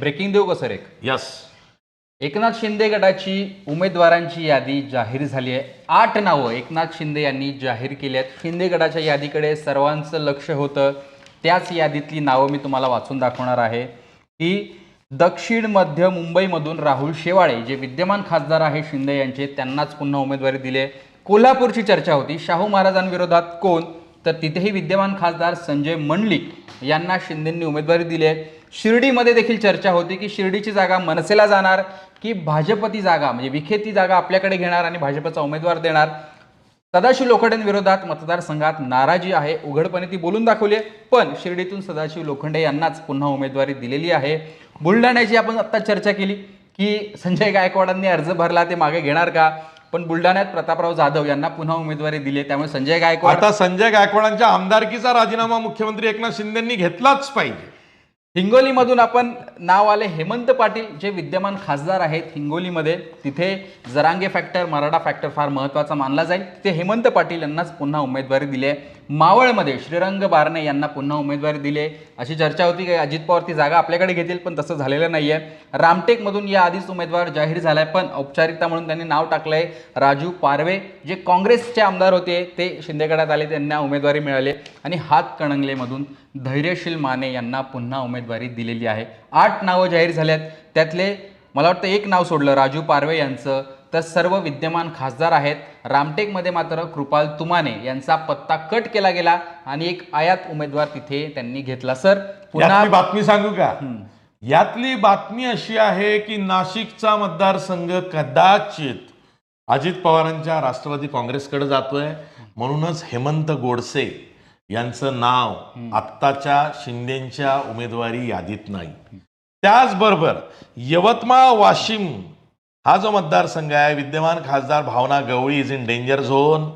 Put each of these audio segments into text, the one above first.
Breaking देऊ का sir एक? यस एकनाथ शिंदे गटाची उमेदवारांची यादी जाहीर झाली आहे. आठ नावं एकनाथ शिंदे यांनी जाहीर केली आहेत. शिंदे गटाच्या यादीकडे सर्वांचं लक्ष होतं. त्याच यादीतली नावं मी तुम्हाला वाचून दाखवणार आहे. की दक्षिण मध्य मुंबईमधून राहुल शेवाळे जे विद्यमान खासदार आहे शिंदे यांचे त्यांनाच पुन्हा उमेदवारी दिली कोल्हापूरची चर्चा होती. शाहू महाराजांविरोधात कोण? तर तिथेही विद्यमान खासदार संजय मंडलिक यांना शिंदेंनी उमेदवारी दिली आहे. शिर्डीमध्ये देखील चर्चा होती की शिर्डीची जागा मनसेला जाणार की भाजपती जागा म्हणजे विखे ती जागा आपल्याकडे घेणार आणि भाजपचा उमेदवार देणार? सदाशिव लोखंडेंविरोधात मतदारसंघात नाराजी आहे उघडपणे ती बोलून दाखवली आहे. पण शिर्डीतून सदाशिव लोखंडे यांनाच पुन्हा उमेदवारी दिलेली आहे. बुलढाण्याची आपण आत्ता चर्चा केली की संजय गायकवाडांनी अर्ज भरला ते मागे घेणार का? पण बुलढाण्यात प्रतापराव जाधव यांना पुन्हा उमेदवारी दिली आहे. त्यामुळे संजय गायकवाड आता संजय गायकवाडांच्या आमदारकीचा राजीनामा मुख्यमंत्री एकनाथ शिंदेंनी घेतलाच पाहिजे. हिंगोलीमधून आपण नाव आले हेमंत पाटील जे विद्यमान खासदार आहेत हिंगोलीमध्ये. तिथे जरांगे फॅक्टर मराठा फॅक्टर फार महत्त्वाचा मानला जाईल. तिथे हेमंत पाटील यांनाच पुन्हा उमेदवारी दिली आहे. मावळमध्ये श्रीरंग बारणे यांना पुन्हा उमेदवारी दिली आहे. अशी चर्चा होती की अजित पवार ती जागा आपल्याकडे घेतील पण तसं झालेलं नाही आहे रामटेकमधून या आधीच उमेदवार जाहीर झाला आहे पण औपचारिकता म्हणून त्यांनी नाव टाकलं आहे राजू पारवे. जे काँग्रेसचे आमदार होते ते शिंदेगडात आले त्यांना उमेदवारी मिळाली. आणि हातकणंगलेमधून धैर्यशील माने यांना पुन्हा उमेदवारी दिलेली आहे. आठ नावं जाहीर झाल्यात. त्यातले मला वाटतं एक नाव सोडलं राजू पारवे यांचं. तर सर्व विद्यमान खासदार आहेत. रामटेकमध्ये मात्र कृपाल तुमाने यांचा पत्ता कट केला गेला आणि एक आयात उमेदवार तिथे त्यांनी घेतला. सर पुन्हा बातमी सांगू का? यातली बातमी अशी आहे की नाशिकचा मतदारसंघ कदाचित अजित पवारांच्या राष्ट्रवादी काँग्रेसकडे जातोय. म्हणूनच हेमंत गोडसे यांचं नाव आत्ताच्या शिंदेच्या उमेदवारी यादीत नाही. त्याचबरोबर यवतमाळ वाशिम हा जो मतदारसंघ आहे विद्यमान खासदार Bhavana Gawali is in danger zone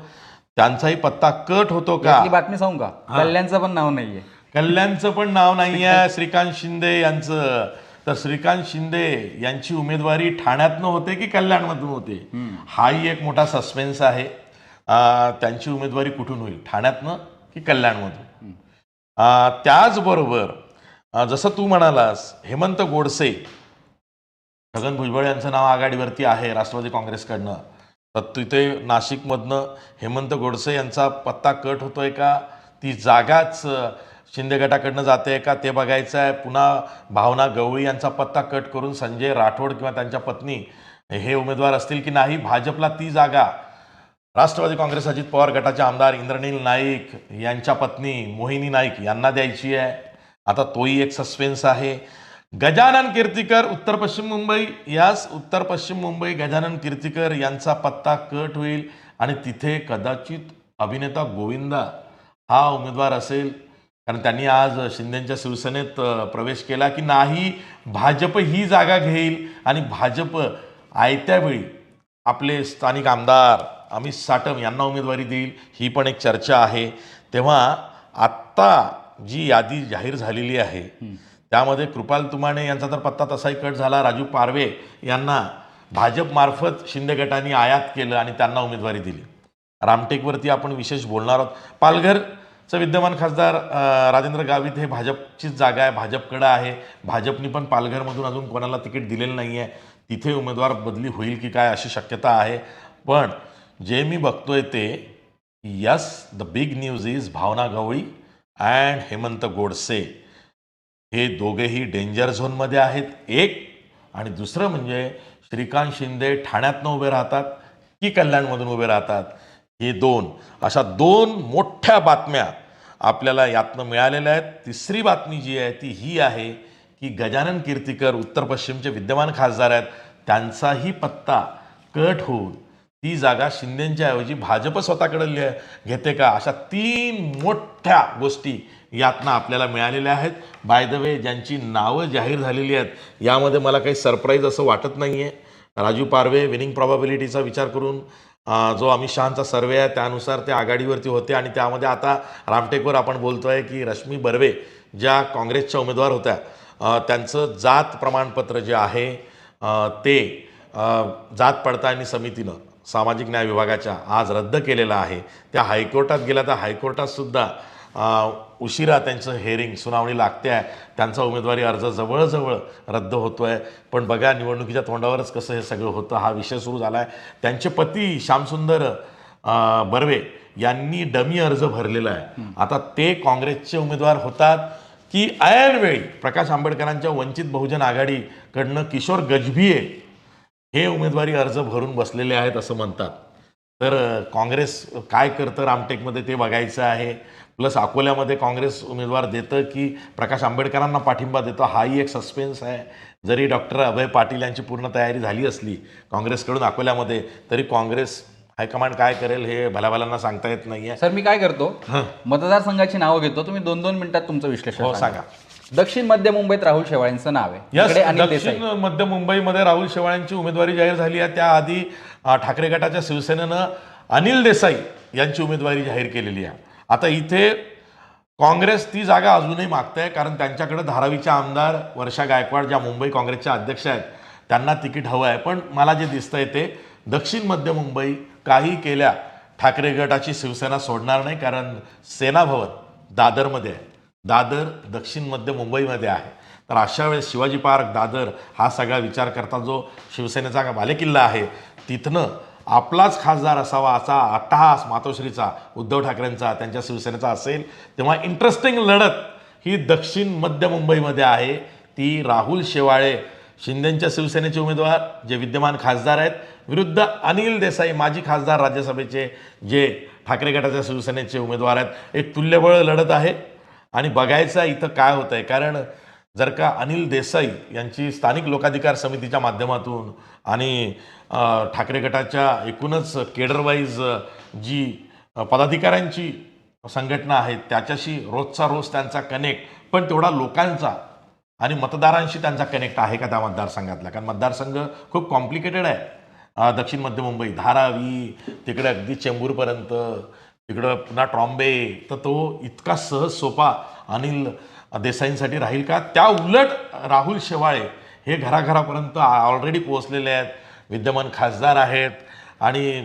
त्यांचाही पत्ता कट होतो का? बातमी सांगू का? कल्याणचं पण नाव नाहीये. कल्याणचं पण नाव नाही आहे श्रीकांत शिंदे यांचं. तर श्रीकांत शिंदे यांची उमेदवारी ठाण्यातनं होते की कल्याणमधून होते? हाही एक मोठा सस्पेन्स आहे. त्यांची उमेदवारी कुठून होईल? ठाण्यातनं? की कल्याणमधून. त्याचबरोबर जसं तू म्हणालास हेमंत गोडसे छगन भुजबळ यांचं नाव आघाडीवरती आहे राष्ट्रवादी काँग्रेसकडनं. तर तिथे नाशिकमधनं हेमंत गोडसे यांचा पत्ता कट होतोय का? ती जागाच शिंदे गटाकडनं जाते का? ते बघायचं आहे पुन्हा भावना गवळी यांचा पत्ता कट करून संजय राठोड किंवा त्यांच्या पत्नी हे उमेदवार असतील की नाही? भाजपला ती जागा राष्ट्रवादी काँग्रेस अजित पवार गटाचे आमदार इंद्रनील नाईक यांच्या पत्नी मोहिनी नाईक यांना द्यायची आहे. आता तोही एक सस्पेन्स आहे. गजानन कीर्तिकर उत्तर पश्चिम मुंबई. याच उत्तर पश्चिम मुंबई गजानन कीर्तिकर यांचा पत्ता कट होईल आणि तिथे कदाचित अभिनेता गोविंदा हा उमेदवार असेल. कारण त्यांनी आज शिंदेच्या शिवसेनेत प्रवेश केला की नाही भाजप ही जागा घेईल आणि भाजप आयत्यावेळी आपले स्थानिक आमदार अमित साटम यांना उमेदवारी देईल ही पण एक चर्चा आहे. तेव्हा आत्ता जी यादी जाहीर झालेली आहे त्यामध्ये कृपाल तुमाने यांचा तर पत्ता तसाही कट झाला राजू पारवे यांना भाजपमार्फत शिंदे गटाने आयात केलं आणि त्यांना उमेदवारी दिली. रामटेकवरती आपण विशेष बोलणार आहोत. पालघरचं विद्यमान खासदार राजेंद्र गावित हे भाजपचीच जागा आहे भाजपकडं आहे. भाजपनी पण पालघरमधून अजून कोणाला तिकीट दिलेलं नाही आहे तिथे उमेदवार बदली होईल की काय अशी शक्यता आहे. पण जे मी बघतोय ते yes the big news is Bhavana Gawali and Hemant Godse. हे दोघेही डेंजर झोनमध्ये आहेत. एक आणि दुसरं म्हणजे श्रीकांत शिंदे ठाण्यातनं उभे राहतात की कल्याणमधून उभे राहतात हे दोन. अशा दोन मोठ्या बातम्या आपल्याला यातनं मिळालेल्या आहेत. तिसरी बातमी जी आहे ती ही आहे की गजानन कीर्तिकर उत्तर पश्चिमचे विद्यमान खासदार आहेत. त्यांचाही पत्ता कट होऊन ती जागा शिंदेच्या ऐवजी भाजप स्वतःकडे लिह- घेते का? अशा तीन मोठ्या गोष्टी यातनं आपल्याला मिळालेल्या आहेत. बाय द वे ज्यांची नावं जाहीर झालेली आहेत यामध्ये मला काही सरप्राईज असं वाटत नाही आहे राजू पारवे विनिंग प्रॉबॅबिलिटीचा विचार करून जो अमित शहाचा सर्वे आहे त्यानुसार ते आघाडीवरती होते आणि त्यामध्ये आता रामटेकवर आपण बोलतो आहे की रश्मी बर्वे ज्या काँग्रेसच्या उमेदवार होत्या त्यांचं जात प्रमाणपत्र जे आहे ते जात पडताळणी समितीनं सामाजिक न्याय विभागाच्या आज रद्द केलेलं आहे. त्या हायकोर्टात गेल्या तर हायकोर्टात सुद्धा अं, उशिरा त्यांचं हेअरिंग सुनावणी लागते आहे. त्यांचा उमेदवारी अर्ज जवळजवळ रद्द होतो आहे पण बघा निवडणुकीच्या तोंडावरच कसं हे सगळं होतं हा विषय सुरू झाला आहे त्यांचे पती श्यामसुंदर बर्वे यांनी डमी अर्ज भरलेला आहे. आता ते काँग्रेसचे उमेदवार होतात की ऐनवेळी प्रकाश आंबेडकरांच्या वंचित बहुजन आघाडीकडनं किशोर गजभिये हे उमेदवारी अर्ज भरून बसलेले आहेत असं म्हणतात. तर काँग्रेस काय करतं रामटेकमध्ये ते बघायचं आहे. प्लस अकोल्यामध्ये काँग्रेस उमेदवार देतं की प्रकाश आंबेडकरांना पाठिंबा देतो. हाही एक सस्पेन्स आहे. जरी डॉक्टर अभय पाटील यांची पूर्ण तयारी झाली असली काँग्रेसकडून अकोल्यामध्ये तरी काँग्रेस हायकमांड काय करेल हे भल्याभल्यांना सांगता येत नाही आहे सर मी काय करतो? मतदारसंघाची नावं घेतो. तुम्ही दोन दोन मिनिटात तुमचं विश्लेषण हो सांगा. दक्षिण मध्य मुंबईत राहुल शेवाळेंचं नाव आहे. दक्षिण मध्य मुंबईमध्ये राहुल शेवाळ्यांची उमेदवारी जाहीर झाली आहे. त्याआधी ठाकरे गटाच्या शिवसेनेनं अनिल देसाई यांची उमेदवारी जाहीर केलेली आहे. आता इथे काँग्रेस ती जागा अजूनही मागते कारण त्यांच्याकडे धारावीच्या आमदार वर्षा गायकवाड ज्या मुंबई काँग्रेसच्या अध्यक्ष आहेत त्यांना तिकीट हवं आहे. पण मला जे दिसतंय ते दक्षिण मध्य मुंबई काही केल्या ठाकरे गटाची शिवसेना सोडणार नाही कारण सेना भवन दादरमध्ये आहे. दादर दक्षिण मध्य मुंबईमध्ये आहे. तर अशा वेळेस शिवाजी पार्क दादर हा सगळा विचार करता जो शिवसेनेचा बालेकिल्ला आहे तिथनं आपलाच खासदार असावा असा अट्टहास मातोश्रीचा उद्धव ठाकरेंचा त्यांच्या शिवसेनेचा असेल तेव्हा इंटरेस्टिंग लढत ही दक्षिण मध्य मुंबईमध्ये आहे. ती राहुल शेवाळे शिंदेंच्या शिवसेनेचे उमेदवार जे विद्यमान खासदार आहेत विरुद्ध अनिल देसाई माजी खासदार राज्यसभेचे जे ठाकरे गटाच्या शिवसेनेचे उमेदवार आहेत. एक तुल्यबळ लढत आहे. आणि बघायचं आहे इथं काय होतं आहे कारण जर का अनिल देसाई यांची स्थानिक लोकाधिकार समितीच्या माध्यमातून आणि ठाकरे गटाच्या एकूणच केडरवाईज जी पदाधिकाऱ्यांची संघटना आहे त्याच्याशी रोजचा रोज त्यांचा कनेक्ट पण तेवढा लोकांचा आणि मतदारांशी त्यांचा कनेक्ट आहे का त्या मतदारसंघातला? कारण मतदारसंघ खूप कॉम्प्लिकेटेड आहे. दक्षिण मध्य मुंबई धारावी तिकडे अगदी चेंबूरपर्यंत तिकडं पुन्हा ट्रॉम्बे. तर तो इतका सहज सोपा अनिल देसाईंसाठी राहील का? त्या उलट राहुल शेवाळे हे घराघरापर्यंत ऑलरेडी पोहोचलेले आहेत. विद्यमान खासदार आहेत. आणि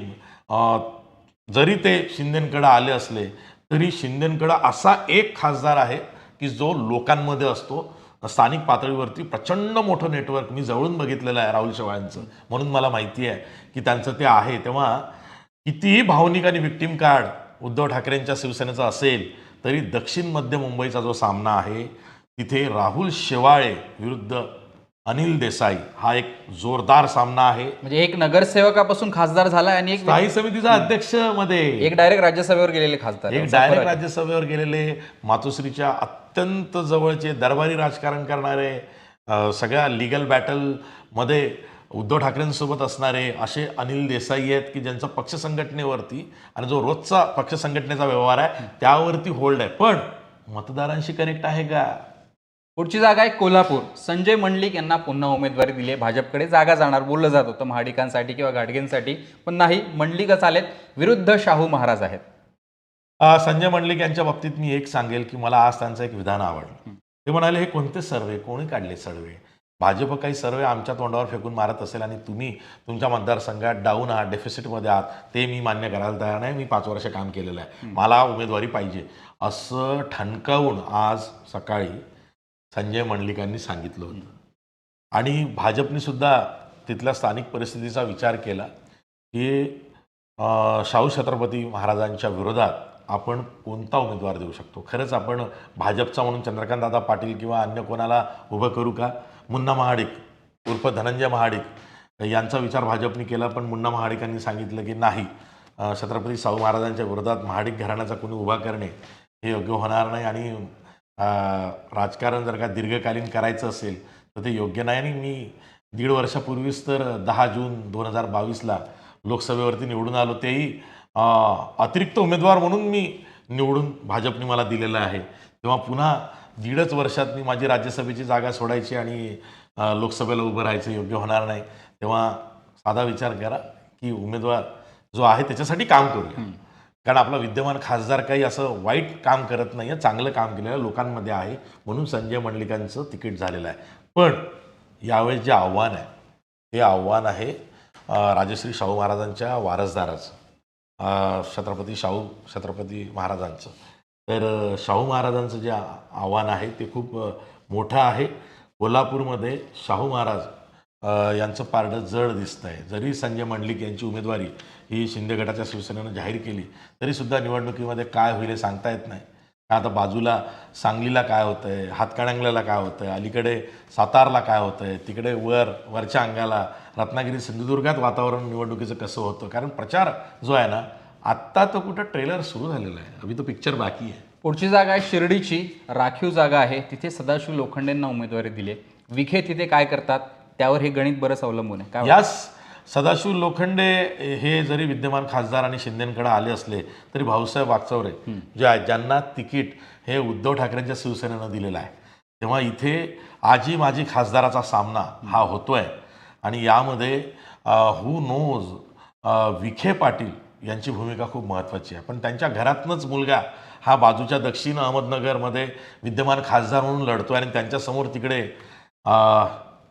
जरी ते शिंदेकडे आले असले तरी शिंदेकडं असा एक खासदार आहे की जो लोकांमध्ये असतो. स्थानिक पातळीवरती प्रचंड मोठं नेटवर्क मी जवळून बघितलेलं आहे राहुल शेवाळ्यांचं. म्हणून मला माहिती आहे की त्यांचं ते आहे. तेव्हा कितीही भावनिक आणि विक्टीम कार्ड उद्धव ठाकरेंच्या शिवसेनेचं असेल तरी दक्षिण मध्य मुंबईचा जो सामना आहे तिथे राहुल शेवाळे विरुद्ध अनिल देसाई हा एक जोरदार सामना आहे. म्हणजे एक नगरसेवकापासून खासदार झाला आणि एक स्थायी समितीचा अध्यक्षमध्ये एक डायरेक्ट राज्यसभेवर गेलेले खासदार. एक डायरेक्ट राज्यसभेवर गेलेले मातोश्रीच्या अत्यंत जवळचे दरबारी राजकारण करणारे सगळ्या लिगल बॅटलमध्ये उद्धव ठाकरेंसोबत असणारे असे अनिल देसाई आहेत की ज्यांचा पक्ष संघटनेवरती आणि जो रोजचा पक्ष संघटनेचा व्यवहार आहे त्यावरती होल्ड आहे. पण मतदारांशी कनेक्ट आहे का? पुढची जागा आहे कोल्हापूर. संजय मंडलिक यांना पुन्हा उमेदवारी दिली आहे. भाजपकडे जागा जाणार बोललं जात होतं महाडिकांसाठी किंवा घाटगेंसाठी. पण नाही मंडलिकच आलेत. विरुद्ध शाहू महाराज आहेत. संजय मंडलिक यांच्या बाबतीत मी एक सांगेल की मला आज त्यांचं एक विधान आवडलं. ते म्हणाले हे कोणते सर्वे? कोणी काढले सर्वे? भाजप काही सर्वे आमच्या तोंडावर फेकून मारत असेल आणि तुम्ही तुमच्या मतदारसंघात डाऊन आहात डेफिसिटमध्ये आहात ते मी मान्य करायला तयार नाही. मी पाच वर्ष काम केलेलं आहे. मला उमेदवारी पाहिजे असं ठणकावून आज सकाळी संजय मंडलिकांनी सांगितलं होतं. आणि भाजपने सुद्धा तिथल्या स्थानिक परिस्थितीचा विचार केला की शाहू छत्रपती महाराजांच्या विरोधात आपण कोणता उमेदवार देऊ शकतो? खरंच आपण भाजपचा म्हणून चंद्रकांतदादा पाटील किंवा अन्य कोणाला उभं करू का? मुन्ना महाडिक उर्फ धनंजय महाडिक यांचा विचार भाजपने केला पण मुन्ना महाडिकांनी सांगितलं की नाही. छत्रपती शाहू महाराजांच्या विरोधात महाडिक घराण्याचा कोणी उभा करणे हे योग्य होणार नाही आणि राजकारण जर का दीर्घकालीन करायचं असेल तर ते योग्य नाही. आणि मी दीड वर्षापूर्वीच तर दहा जून दोन हजार बावीसला लोकसभेवरती निवडून आलो तेही अतिरिक्त उमेदवार म्हणून मी निवडून भाजपने मला दिलेलं आहे. तेव्हा पुन्हा दीडच वर्षात मी माझी राज्यसभेची जागा सोडायची आणि लोकसभेला उभं राहायचं योग्य होणार नाही तेव्हा साधा विचार करा की उमेदवार जो आहे त्याच्यासाठी काम करूया कारण आपला विद्यमान खासदार काही असं वाईट काम करत नाही आहे चांगलं काम केलेलं लोकांमध्ये आहे म्हणून संजय मंडलिकांचं तिकीट झालेलं आहे. पण यावेळेस जे आव्हान आहे ते आव्हान आहे राजश्री शाहू महाराजांच्या वारसदाराचं छत्रपती शाहू छत्रपती महाराजांचं. तर शाहू महाराजांचं जे आव्हान आहे ते खूप मोठं आहे. कोल्हापूरमध्ये शाहू महाराज यांचं पारडं जड दिसत आहे. जरी संजय मंडलिक यांची उमेदवारी ही शिंदे गटाच्या शिवसेनेनं जाहीर केली तरीसुद्धा निवडणुकीमध्ये काय होईल हे सांगता येत नाही. आता बाजूला सांगलीला काय होतं आहे हातकणंगल्याला काय होतं आहे अलीकडे सातारला काय होतं आहे तिकडे वर वरच्या अंगाला रत्नागिरी सिंधुदुर्गात वातावरण निवडणुकीचं कसं होतं? कारण प्रचार जो आहे ना आत्ता तर कुठं ट्रेलर सुरू झालेला आहे. अभि तो पिक्चर बाकी आहे. पुढची जागा आहे शिर्डीची राखीव जागा आहे. तिथे सदाशिव लोखंडेंना उमेदवारी दिली आहे. विखे तिथे काय करतात? त्यावर हे गणित बरंच अवलंबून आहे. काय यास सदाशिव लोखंडे हे जरी विद्यमान खासदार आणि शिंदेकडे आले असले तरी भाऊसाहेब वागचौरे जे आहेत ज्यांना तिकीट हे उद्धव ठाकरेंच्या शिवसेनेनं दिलेलं आहे. तेव्हा इथे आजी माजी खासदाराचा सामना हा होतोय. आणि यामध्ये हू नोज विखे पाटील यांची भूमिका खूप महत्त्वाची आहे. पण त्यांच्या घरातनंच मुलगा हा बाजूच्या दक्षिण अहमदनगरमध्ये विद्यमान खासदार म्हणून लढतोय आणि त्यांच्यासमोर तिकडे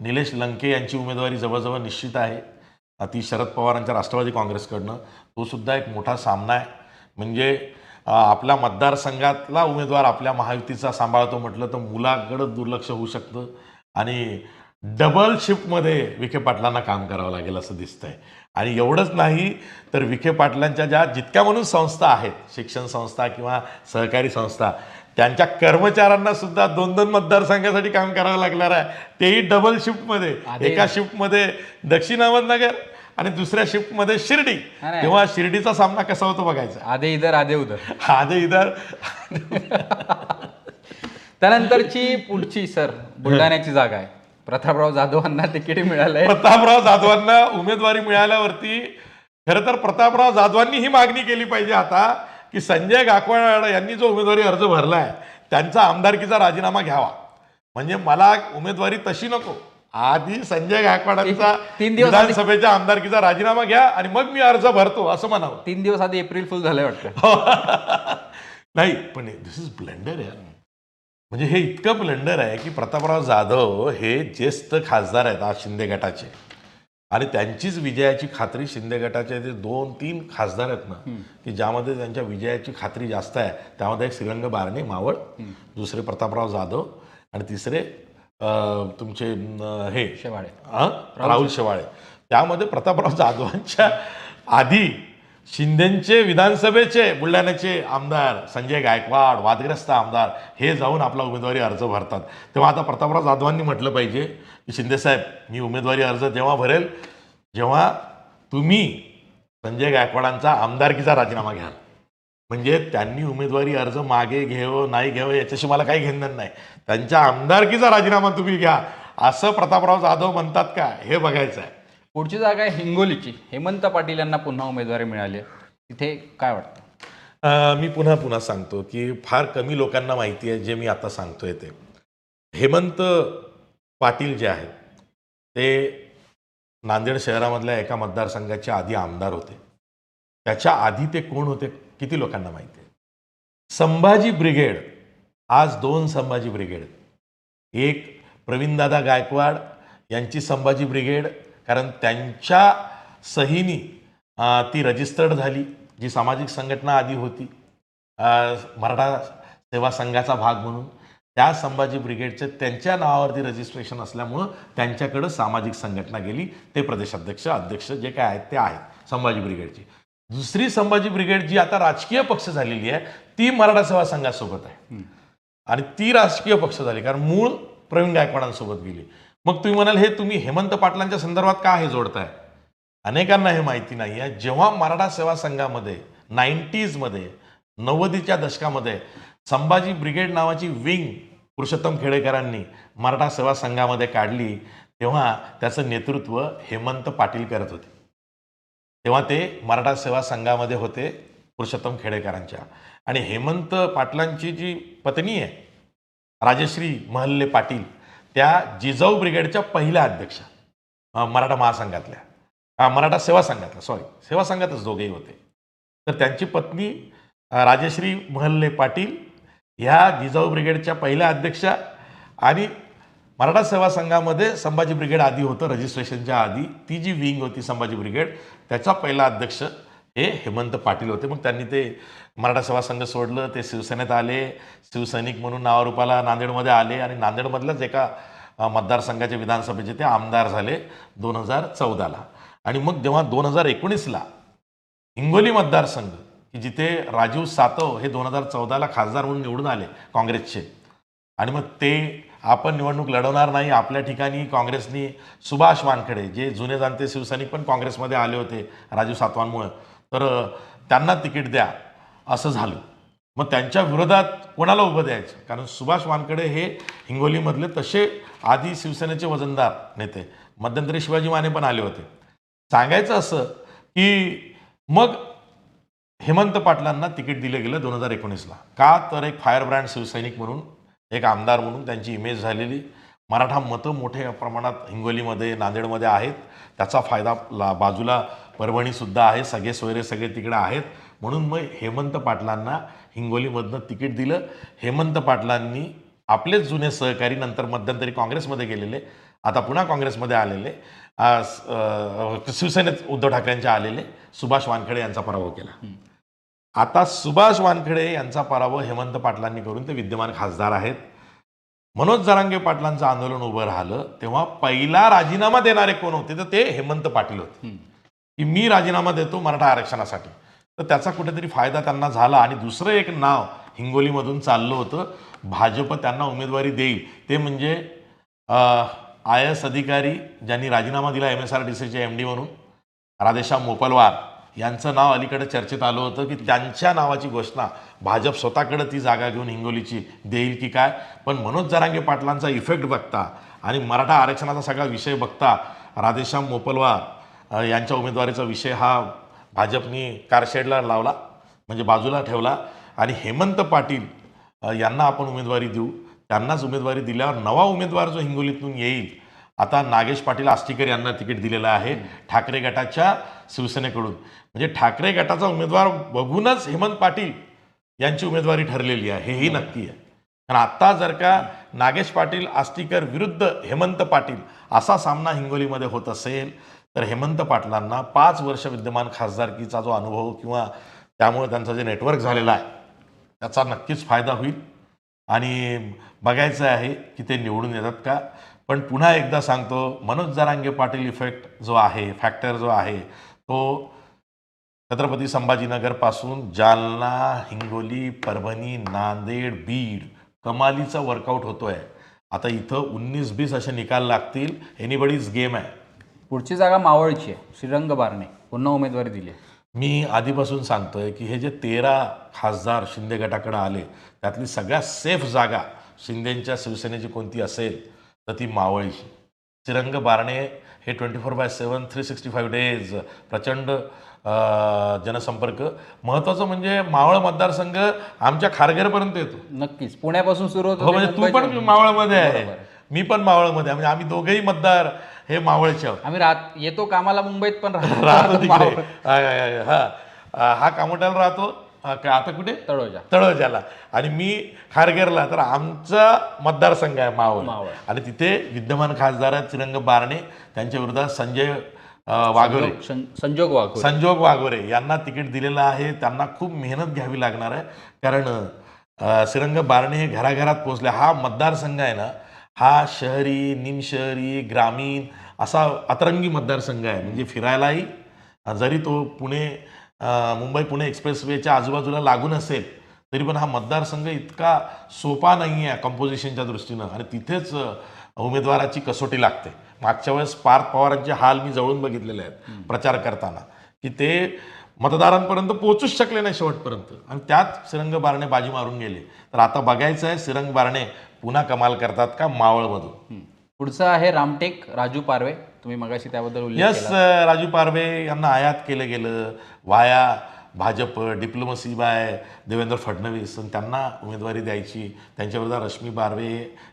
निलेश लंके यांची उमेदवारी जवळजवळ निश्चित आहे. ती शरद पवारांच्या राष्ट्रवादी काँग्रेसकडनं. तो सुद्धा एक मोठा सामना आहे. म्हणजे आपल्या मतदारसंघातला उमेदवार आपल्या महायुतीचा सांभाळतो म्हटलं तर मुलाकडं दुर्लक्ष होऊ शकतं. आणि डबल शिफ्टमध्ये विखे पाटलांना काम करावं लागेल असं दिसतंय. आणि एवढंच नाही तर विखे पाटलांच्या ज्या जितक्या म्हणून संस्था आहेत शिक्षण संस्था किंवा सहकारी संस्था त्यांच्या कर्मचाऱ्यांना सुद्धा दोन दोन मतदारसंघासाठी काम करावं लागणार आहे. तेही डबल शिफ्टमध्ये. एका शिफ्टमध्ये दक्षिण अहमदनगर आणि दुसऱ्या शिफ्टमध्ये शिर्डी. तेव्हा शिर्डीचा सामना कसा होतो बघायचा? आधे इधर आधे उधर. आधी इधर. त्यानंतरची पुढची सर बुलढाण्याची जागा आहे. प्रतापराव जाधवांना तिकीट मिळालंय. प्रतापराव जाधवांना उमेदवारी मिळाल्यावरती खरं तर प्रतापराव जाधवांनी ही मागणी केली पाहिजे आता की संजय गायकवाड यांनी जो उमेदवारी अर्ज भरलाय त्यांचा आमदारकीचा राजीनामा घ्यावा. म्हणजे मला उमेदवारी तशी नको. आधी संजय गायकवाडांचा तीन- दिवस विधानसभेच्या आमदारकीचा राजीनामा घ्या आणि मग मी अर्ज भरतो असं म्हणावं. तीन दिवस आधी एप्रिल फुल झालंय वाटतं. नाही पण दिस इज ब्लंडर आहे म्हणजे हे इतकं ब्लंडर आहे की प्रतापराव जाधव हे ज्येष्ठ खासदार आहेत आज शिंदे गटाचे. आणि त्यांचीच विजयाची खात्री शिंदे गटाचे जे दोन तीन खासदार आहेत ना की ज्यामध्ये त्यांच्या विजयाची खात्री जास्त आहे त्यामध्ये एक श्रीरंग बारणे मावळ दुसरे प्रतापराव जाधव आणि तिसरे तुमचे हे शेवाळे? राहुल शेवाळे. त्यामध्ये प्रतापराव जाधवांच्या आधी शिंदेचे विधानसभेचे बुलढाण्याचे आमदार संजय गायकवाड वादग्रस्त आमदार हे जाऊन आपला उमेदवारी अर्ज भरतात. तेव्हा आता प्रतापराव जाधवांनी म्हटलं पाहिजे की शिंदेसाहेब मी उमेदवारी अर्ज तेव्हा भरेल जेव्हा तुम्ही संजय गायकवाडांचा आमदारकीचा राजीनामा घ्याल. म्हणजे त्यांनी उमेदवारी अर्ज मागे घेव नाही घेव याच्याशी मला काही घेणं नाही. त्यांच्या आमदारकीचा राजीनामा तुम्ही घ्या. असं प्रतापराव जाधव म्हणतात का? हे बघायचं आहे पुढची जागा आहे हिंगोलीची. हेमंत पाटील यांना पुन्हा उमेदवारी मिळाली. तिथे काय वाटतं? मी पुन्हा पुन्हा सांगतो की फार कमी लोकांना माहिती आहे जे मी आता सांगतोय ते. हेमंत पाटील जे आहेत ते नांदेड शहरामधल्या एका मतदारसंघाच्या आधी आमदार होते. त्याच्या आधी ते कोण होते किती लोकांना माहिती आहे? संभाजी ब्रिगेड आज दोन संभाजी ब्रिगेड. एक प्रवीणदादा गायकवाड यांची संभाजी ब्रिगेड कारण त्यांच्या सहीनी ती रजिस्टर्ड झाली जी सामाजिक संघटना आधी होती मराठा सेवा संघाचा भाग म्हणून. त्या संभाजी ब्रिगेडचे त्यांच्या नावावरती रजिस्ट्रेशन असल्यामुळं त्यांच्याकडं सामाजिक संघटना गेली. ते प्रदेशाध्यक्ष अध्यक्ष जे काय आहेत ते आहेत संभाजी ब्रिगेडची. दुसरी संभाजी ब्रिगेड जी आता राजकीय पक्ष झालेली आहे ती मराठा सेवा संघासोबत आहे. आणि ती राजकीय पक्ष झाली कारण मूळ प्रवीण गायकवाडांसोबत गेली. मग तुम्ही म्हणाल हे तुम्ही हेमंत पाटलांच्या संदर्भात का हे जोडताय? अनेकांना हे माहिती नाही आहे. जेव्हा मराठा सेवा संघामध्ये नाईन्टीजमध्ये नव्वदीच्या दशकामध्ये संभाजी ब्रिगेड नावाची विंग पुरुषोत्तम खेडेकरांनी मराठा सेवा संघामध्ये काढली तेव्हा त्याचं नेतृत्व हेमंत पाटील करत होते. तेव्हा ते मराठा सेवा संघामध्ये होते पुरुषोत्तम खेडेकरांच्या. आणि हेमंत पाटलांची जी पत्नी आहे राजश्री महल्ले पाटील त्या जिजाऊ ब्रिगेडच्या पहिल्या अध्यक्षा. मराठा महासंघातल्या. मराठा सेवा संघातल्या सॉरी सेवा संघातच दोघेही होते. तर त्यांची पत्नी राजश्री महल्ले पाटील ह्या जिजाऊ ब्रिगेडच्या पहिल्या अध्यक्षा आणि मराठा सेवा संघामध्ये संभाजी ब्रिगेड आधी होतं रजिस्ट्रेशनच्या आधी. ती जी विंग होती संभाजी ब्रिगेड त्याचा पहिला अध्यक्ष हे हेमंत पाटील होते. मग त्यांनी ते मराठा सभा संघ सोडलं. ते शिवसेनेत आले. शिवसैनिक म्हणून नावारूपाला नांदेडमध्ये आले आणि नांदेडमधल्याच एका मतदारसंघाचे विधानसभेचे ते आमदार झाले दोन हजार चौदाला. आणि मग जेव्हा दोन हजार एकोणीसला हिंगोली मतदारसंघ की जिथे राजीव सातव हे दोन हजार चौदाला खासदार म्हणून निवडून आले काँग्रेसचे. आणि मग ते आपण निवडणूक लढवणार नाही. आपल्या ठिकाणी काँग्रेसनी सुभाष वानखेडे जे जुने जाणते शिवसैनिक पण काँग्रेसमध्ये आले होते राजीव सातवांमुळं तर त्यांना तिकीट द्या. असं झालं. मग त्यांच्या विरोधात कोणाला उभं द्यायचं? कारण सुभाष वानकडे हे हिंगोलीमधले तसे आधी शिवसेनेचे वजनदार नेते. मध्यंतरी शिवाजी माने पण आले होते. सांगायचं असं की मग हेमंत पाटलांना तिकीट दिलं गेलं दोन हजार एकोणीसला. का तर एक फायर ब्रँड शिवसैनिक म्हणून एक आमदार म्हणून त्यांची इमेज झालेली. मराठा मतं मोठ्या प्रमाणात हिंगोलीमध्ये नांदेडमध्ये आहेत. त्याचा फायदा ला बाजूला परभणीसुद्धा आहे. सगळे सोयरे सगळे तिकडे आहेत. म्हणून मग हेमंत पाटलांना हिंगोलीमधनं तिकीट दिलं. हेमंत पाटलांनी आपलेच जुने सहकारी नंतर मध्यंतरी काँग्रेसमध्ये गेलेले आता पुन्हा काँग्रेसमध्ये आलेले शिवसेनेत उद्धव ठाकरेंचे आलेले सुभाष वानखेडे यांचा पराभव केला. आता सुभाष वानखेडे यांचा पराभव हेमंत पाटलांनी करून ते विद्यमान खासदार आहेत. मनोज जरांगे पाटलांचं आंदोलन उभं राहिलं तेव्हा पहिला राजीनामा देणारे कोण होते तर ते हेमंत पाटील होते. की मी राजीनामा देतो मराठा आरक्षणासाठी. तर त्याचा कुठेतरी फायदा त्यांना झाला आणि दुसरं एक नाव हिंगोलीमधून चाललं होतं. भाजप त्यांना उमेदवारी देईल. ते म्हणजे आय एस अधिकारी ज्यांनी राजीनामा दिला एम एस आर डी सीचे एम डी म्हणून राधेश्याम मोपलवार. यांचं नाव अलीकडे चर्चेत आलं होतं की त्यांच्या नावाची घोषणा भाजप स्वतःकडे ती जागा घेऊन हिंगोलीची देईल की काय? पण मनोज जरांगे पाटलांचा इफेक्ट बघता आणि मराठा आरक्षणाचा सगळा विषय बघता राधेश्याम मोपलवार यांच्या उमेदवारीचा विषय हा भाजपनी कारशेडला लावला म्हणजे बाजूला ठेवला. आणि हेमंत पाटील यांना आपण उमेदवारी देऊ. त्यांनाच उमेदवारी दिल्यावर नवा उमेदवार जो हिंगोलीतून येईल आता नागेश पाटील आष्टीकर यांना तिकीट दिलेलं आहे ठाकरे गटाच्या शिवसेनेकडून. म्हणजे ठाकरे गटाचा उमेदवार बघूनच हेमंत पाटील यांची उमेदवारी ठरलेली आहे. हेही नक्की आहे. कारण आत्ता जर का नागेश पाटील आष्टीकर विरुद्ध हेमंत पाटील असा सामना हिंगोलीमध्ये होत असेल तर हेमंत पाटलांना पाच वर्ष विद्यमान खासदारकीचा जो अनुभव किंवा त्यामुळे त्यांचं जे नेटवर्क झालेलं आहे त्याचा नक्कीच फायदा होईल. आणि बघायचं आहे की ते निवडून येतात का? पण पुन्हा एकदा सांगतो मनोज जरांगे पाटील इफेक्ट जो आहे फॅक्टर जो आहे तो छत्रपती संभाजीनगरपासून जालना हिंगोली परभणी नांदेड बीड कमालीचा वर्कआउट होतोय. आता इथं उन्नीस बीस असे निकाल लागतील. एनिबडीज गेम आहे. पुढची जागा मावळची आहे. श्रीरंग बारणे पुन्हा उमेदवारी दिली आहे. मी आधीपासून सांगतोय की हे जे तेरा खासदार शिंदे गटाकडे आले त्यातली सगळ्यात सेफ जागा शिंदेच्या शिवसेनेची कोणती असेल? तर ती मावळीची श्रीरंग बारणे हे twenty four by seven three sixty five days प्रचंड जनसंपर्क. महत्त्वाचं म्हणजे मावळ मतदारसंघ आमच्या खारघरपर्यंत येतो. नक्कीच. पुण्यापासून सुरू होतं हो ते म्हणजे तू पण मावळमध्ये आहे. मी पण मावळमध्ये आहे. म्हणजे आम्ही दोघेही मतदार हे मावळचे आहोत. आम्ही राहत येतो कामाला मुंबईत पण राहतो. तिकडे. हा, हा, कामोट्याला राहतो. का- आता कुठे? तळोजा. तळोजाला. आणि मी खारघरला तर आमचा मतदारसंघ आहे मावळ. आणि तिथे विद्यमान खासदार आहेत तिरंग बारणे त्यांच्या विरोधात संजय वाघोरे. संजोग- वाघोरे. संजोग वाघोरे यांना तिकीट दिलेलं आहे. त्यांना खूप मेहनत घ्यावी लागणार आहे. कारण श्रीरंग बारणे हे घराघरात पोहोचले. हा मतदारसंघ आहे ना हा शहरी निमशहरी ग्रामीण असा अतरंगी मतदारसंघ आहे. म्हणजे फिरायलाही जरी तो पुणे मुंबई पुणे एक्सप्रेसवेच्या आजूबाजूला लागून असेल तरी पण हा मतदारसंघ इतका सोपा नाही आहे कंपोजिशनच्या दृष्टीनं. आणि तिथेच उमेदवाराची कसोटी लागते. मागच्या वेळेस पार्थ पवारांचे हाल मी जवळून बघितलेले आहेत प्रचार करताना की ते मतदारांपर्यंत पोहोचूच शकले नाही शेवटपर्यंत. आणि त्यात श्रीरंग बारणे बाजी मारून गेले. तर आता बघायचं आहे श्रीरंग बारणे पुन्हा कमाल करतात का मावळमधून. पुढचं आहे रामटेक राजू पारवे. तुम्ही मगाशी त्याबद्दल उल्लेख यस राजू पारवे यांना आयात केलं गेलं वाया भाजप डिप्लोमसी बाय देवेंद्र फडणवीस आणि त्यांना उमेदवारी द्यायची. त्यांच्या विरोधात रश्मी बारवे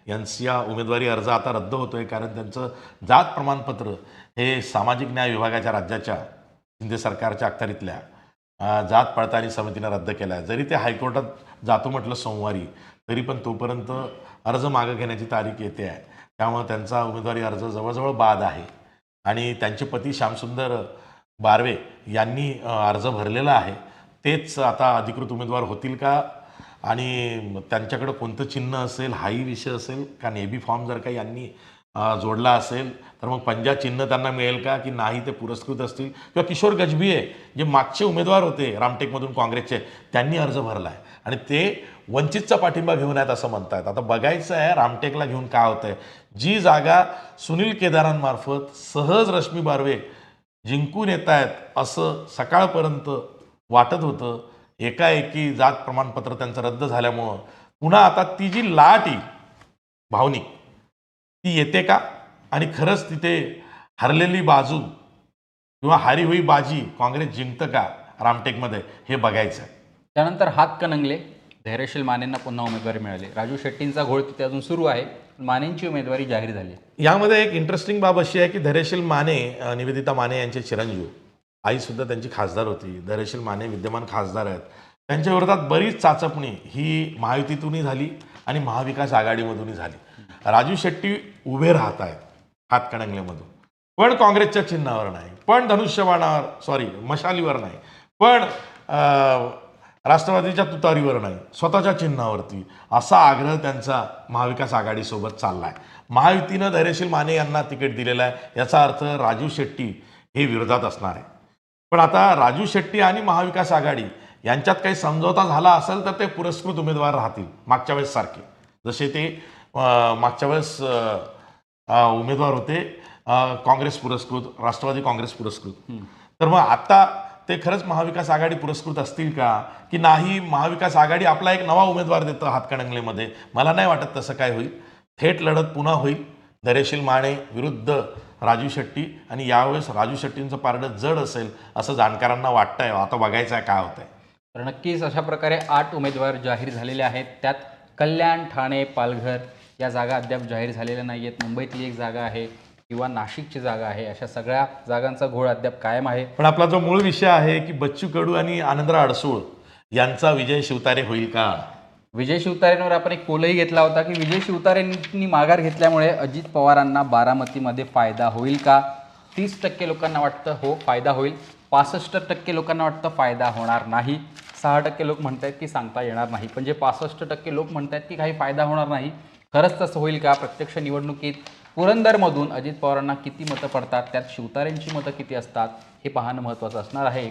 यांचा उमेदवारी अर्ज आता रद्द होतोय कारण त्यांचं जात प्रमाणपत्र हे सामाजिक न्याय विभागाच्या राज्याच्या शिंदे सरकारच्या अखत्यारीतल्या जात पडताळणी समितीनं रद्द केला आहे जरी ते हायकोर्टात जातो म्हटलं सोमवारी तरी पण तोपर्यंत अर्ज मागं घेण्याची तारीख येते आहे. त्यामुळे त्यांचा उमेदवारी अर्ज जवळजवळ बाद आहे. आणि त्यांचे पती श्यामसुंदर बारवे यांनी अर्ज भरलेला आहे. तेच आता अधिकृत उमेदवार होतील का? आणि त्यांच्याकडं कोणतं चिन्ह असेल हाही विषय असेल का नेबी फॉर्म जर का यांनी जोडला असेल तर मग पंजा चिन्ह त्यांना मिळेल का? की नाही ते पुरस्कृत असतील? किंवा किशोर गजभिये जे मागचे उमेदवार होते रामटेकमधून काँग्रेसचे त्यांनी अर्ज भरला आहे आणि ते वंचितचा पाठिंबा घेऊन आहेत असं म्हणतायत. आता बघायचं आहे रामटेकला घेऊन काय होतंय? जी जागा सुनील केदारांमार्फत सहज रश्मी बारवे जिंकून येत आहेत असं सकाळपर्यंत वाटत होतं. एकाएकी जात प्रमाणपत्र त्यांचं रद्द झाल्यामुळं. पुन्हा आता ती जी लाट आहे भावनिक ती येते का? आणि खरंच तिथे हरलेली बाजू किंवा हारी हुई बाजी काँग्रेस जिंकतं का रामटेकमध्ये हे बघायचं आहे त्यानंतर हात कणंगले. धैर्यशील मानेंना पुन्हा उमेदवारी मिळाली. राजू शेट्टींचा घोळ तिथे अजून सुरू आहे मानेंची उमेदवारी जाहीर झाली यामध्ये एक इंटरेस्टिंग बाब अशी आहे की धैर्यशील माने निवेदिता माने यांचे चिरंजीव. आई सुद्धा त्यांची खासदार होती. धैर्यशील माने विद्यमान खासदार आहेत. त्यांच्या विरोधात बरीच चाचपणी ही महायुतीतूनही झाली आणि महाविकास आघाडीमधूनही झाली. राजू शेट्टी उभे राहत आहेत हातकणंगलेमधून पण काँग्रेसच्या चिन्हावर नाही. पण धनुष्यबाणावर सॉरी मशालीवर नाही. पण राष्ट्रवादीच्या तुतारीवर नाही स्वतःच्या चिन्हावरती. असा आग्रह त्यांचा महाविकास आघाडीसोबत चालला आहे महायुतीनं धैर्यशील माने यांना तिकीट दिलेलं आहे. याचा अर्थ राजू शेट्टी हे विरोधात असणार आहे. पण आता राजू शेट्टी आणि महाविकास आघाडी यांच्यात काही समझोता झाला असेल तर ते पुरस्कृत उमेदवार राहतील मागच्या वेळेस सारखे. जसे ते मागच्या वेळेस उमेदवार होते काँग्रेस पुरस्कृत राष्ट्रवादी काँग्रेस पुरस्कृत. तर मग आता ते खरंच महाविकास आघाडी पुरस्कृत असतील का? की नाही महाविकास आघाडी आपला एक नवा उमेदवार देतं हातकणंगलेमध्ये? मला नाही वाटत तसं काय होईल. थेट लढत पुन्हा होईल. धैर्यशील माने विरुद्ध राजू शेट्टी आणि यावेळेस राजू शेट्टींचं पारडं जड असेल असं जाणकारांना वाटतं आहे आता बघायचं आहे काय होतंय. तर नक्कीच अशा प्रकारे आठ उमेदवार जाहीर झालेले आहेत. त्यात कल्याण ठाणे पालघर या जागा अद्याप जाहीर झालेल्या नाही आहेत मुंबईतली एक जागा आहे. किंवा नाशिकची जागा आहे अशा सगळ्या जागांचा घोळ अद्याप कायम आहे. पण आपला जो मूळ विषय आहे की बच्चू कडू आणि आनंदराव अडसूळ यांचा विजय शिवतारे होईल का? विजय शिवतारेंवर आपण एक पोलही घेतला होता की विजय शिवतारेंनी माघार घेतल्यामुळे अजित पवारांना बारामतीमध्ये फायदा होईल का? तीस टक्के लोकांना वाटतं हो फायदा होईल. पासष्ट टक्के लोकांना वाटतं फायदा होणार नाही. सहा टक्के लोक म्हणतात की सांगता येणार नाही. पण जे पासष्ट टक्के लोक म्हणतात की काही फायदा होणार नाही खरंच तसं होईल का? प्रत्यक्ष निवडणुकीत पुरंदरमधून अजित पवारांना किती मतं पडतात? त्यात शिवतारेंची मतं किती असतात? हे पाहणं महत्त्वाचं असणार आहे.